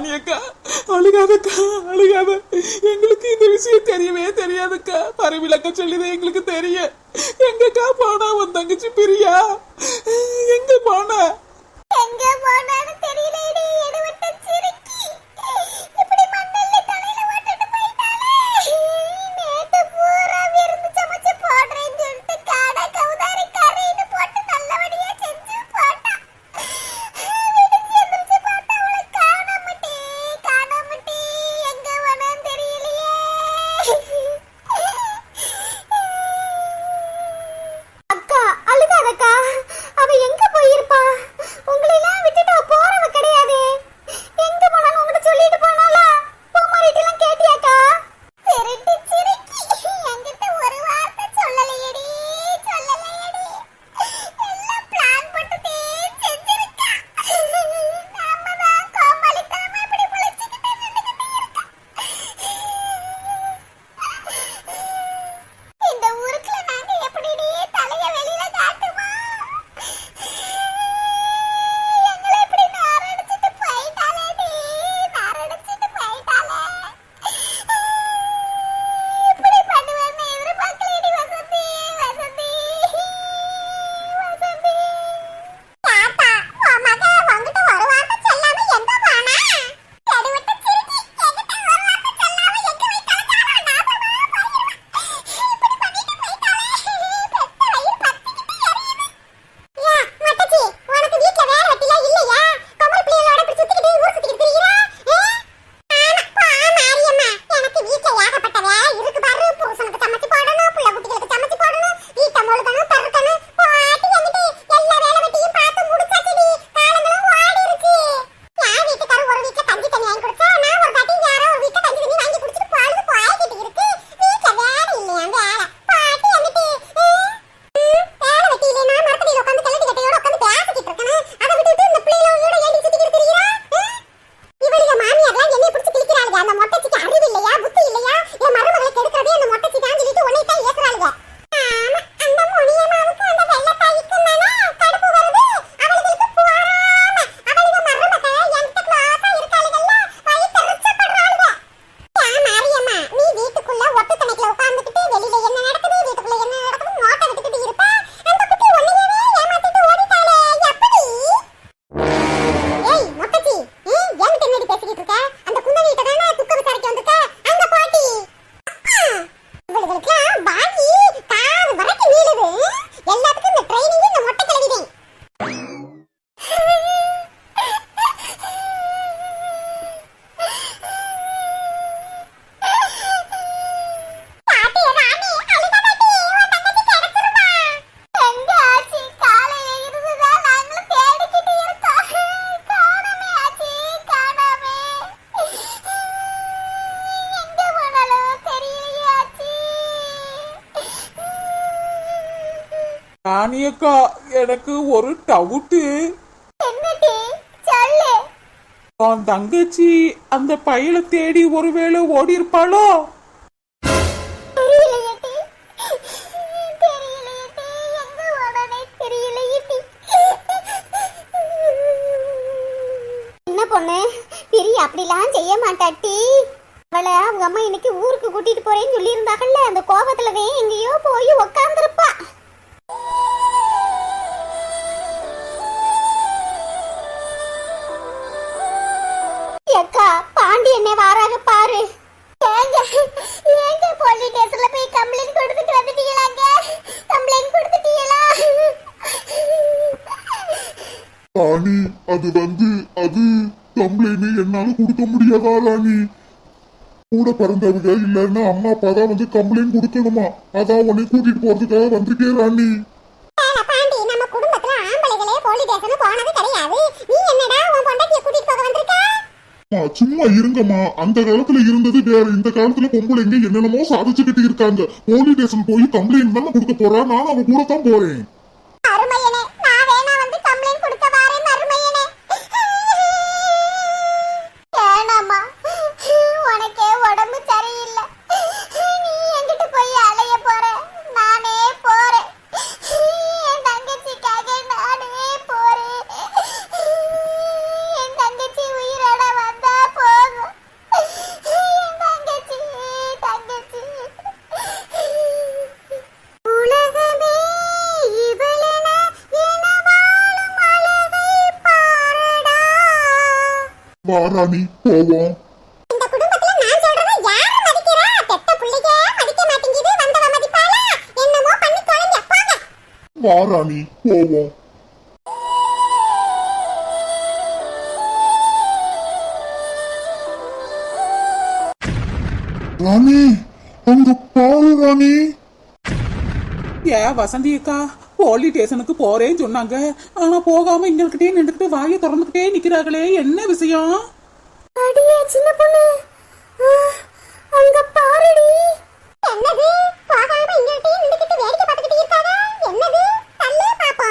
ராணி அக்கா அழுகாதக்கா அழுகாத எங்களுக்கு இந்த விஷயம் தெரியவே தெரியாதுக்கா. பரவிலக்க சொல்லிதான் எங்களுக்கு தெரிய. எங்கக்கா போனா உன் தங்கச்சி பிரியா? எங்க போன? எங்க போனான்னு தெரியல ராணியக்கா எனக்கு ஒரு டவுட்டு உன் தங்கச்சி அந்த பையில தேடி ஒருவேளை ஓடி இருப்பாளோ என்ன பொண்ணு? பிரி அப்படிலாம் செய்ய மாட்டாட்டி அவளை அவங்க அம்மா இன்னைக்கு ஊருக்கு கூட்டிட்டு போறேன்னு சொல்லியிருந்தாங்கல்ல அந்த கோபத்துலவே எங்கேயோ போய் உக்காந்துரு எதையுமே என்னால கொடுக்க முடியாதா ராணி கூட பிறந்தவங்க இல்லைன்னா அம்மா அப்பா தான் வந்து கம்ப்ளைண்ட் கொடுக்கணுமா? அதான் உன்னை கூட்டிட்டு போறதுக்காக வந்திருக்கேன் ராணி சும்மா இருங்கம்மா. அந்த காலத்துல இருந்தது வேற. இந்த காலத்துல பொம்பளைங்க என்னென்னமோ சாதிச்சுக்கிட்டு இருக்காங்க. போலீஸ் ஸ்டேஷன் போய் கம்ப்ளைண்ட் தானே கொடுக்க போறா? நான் அவங்க கூட தான் போறேன். போங்க. வா ராணி போவோம். ராணி அங்க பாரு ராணி. ஏன் வசந்தி அக்கா போலீஸ் ஸ்டேஷனுக்கு போறேன்னு சொன்னாங்க. ஆனா போகாம எங்கள்கிட்டயே நின்றுக்கிட்டு வாயை திறந்துக்கிட்டே நிக்கிறாங்களே என்ன விஷயம்? அடியே சின்ன பொண்ணு. அங்க பாருடி. என்னது? போகாம எங்கள்கிட்டயே நின்னுக்கிட்டு வேடிக்கை பார்த்துக்கிட்டு இருக்காங்க என்னது? தள்ளே பாப்போம்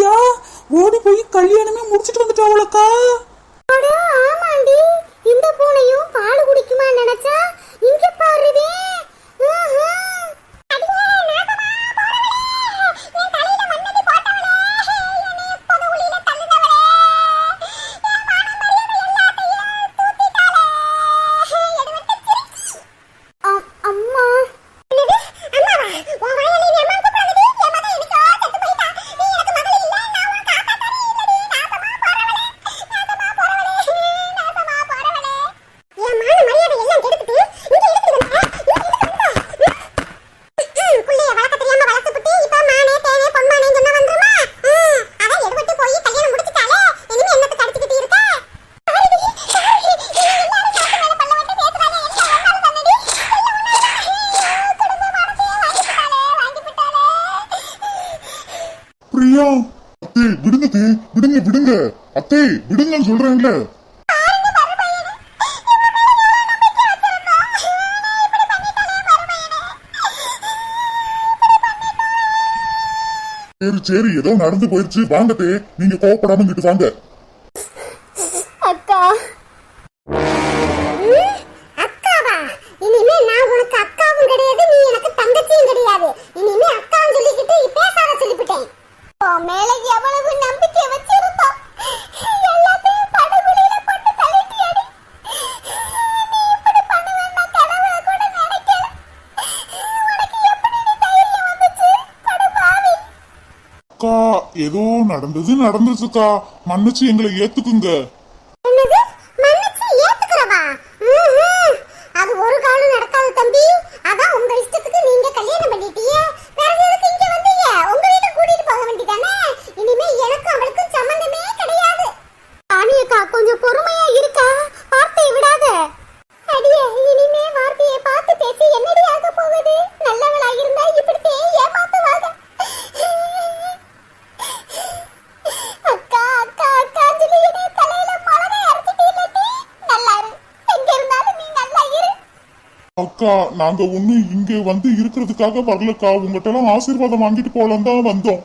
திமிரு ஓடி போய் கல்யாணமே முடிச்சிட்டு வந்துட்டாவளக்கா. ஆமாண்டி. இந்த பூனையும் பால் குடிக்குமா நினைச்சா இங்க பாருவே அத்தே விடுங்க தே விடுங்க விடுங்க. அத்தை விடுங்கன்னு சொல்றேன்ல சரி சரி ஏதோ நடந்து போயிருச்சு. வாங்க தே நீங்க கோவப்படாம இங்கிட்டு வாங்க. அக்கா ஏதோ நடந்தது நடந்துச்சுக்கா மன்னிச்சு எங்களை ஏத்துக்குங்க. அக்கா நாங்க ஒண்ணு இங்க வந்து இருக்கிறதுக்காக வரலக்கா. உங்ககிட்ட எல்லாம் ஆசீர்வாதம் வாங்கிட்டு போலாம் தான் வந்தோம்.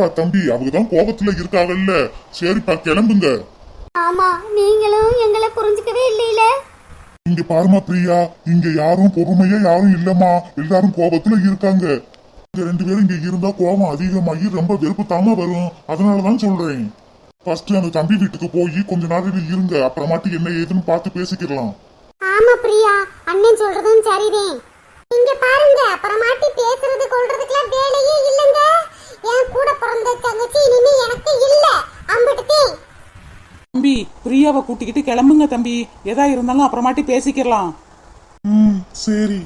ஏப்பா தம்பி. அவங்க தான் கோபத்துல இருக்காங்கல்ல. சரிப்பா கிளம்புங்க. ஆமா நீங்களும் எங்களை புரிஞ்சுக்கவே இல்லையில. இங்க பாருமா பிரியா இங்க யாரும் பொறுமையா யாரும் இல்லம்மா. எல்லாரும் கோபத்துல இருக்காங்க. இங்க ரெண்டு பேரும் இங்க இருந்தா கோபம் அதிகமாகி ரொம்ப வெறுப்பு தாம வரும். அதனாலதான் சொல்றேன். ஃபர்ஸ்ட் அந்த தம்பி வீட்டுக்கு போய் கொஞ்ச நேரம் இருங்க. அப்புறமாட்டி என்ன ஏதுன்னு பார்த்து பேசிக்கலாம் ஆமா பிரியா அண்ணன் சொல்றதும் சரிதான். இங்க பாருங்க அப்புறமாட்டி பேசுறது கொள்றதுக்குலாம் பிரியாவை கூட்டிக்கிட்டு கிளம்புங்க தம்பி. எதா இருந்தாலும் அப்புறமாட்டி பேசிக்கலாம் ம் சரி.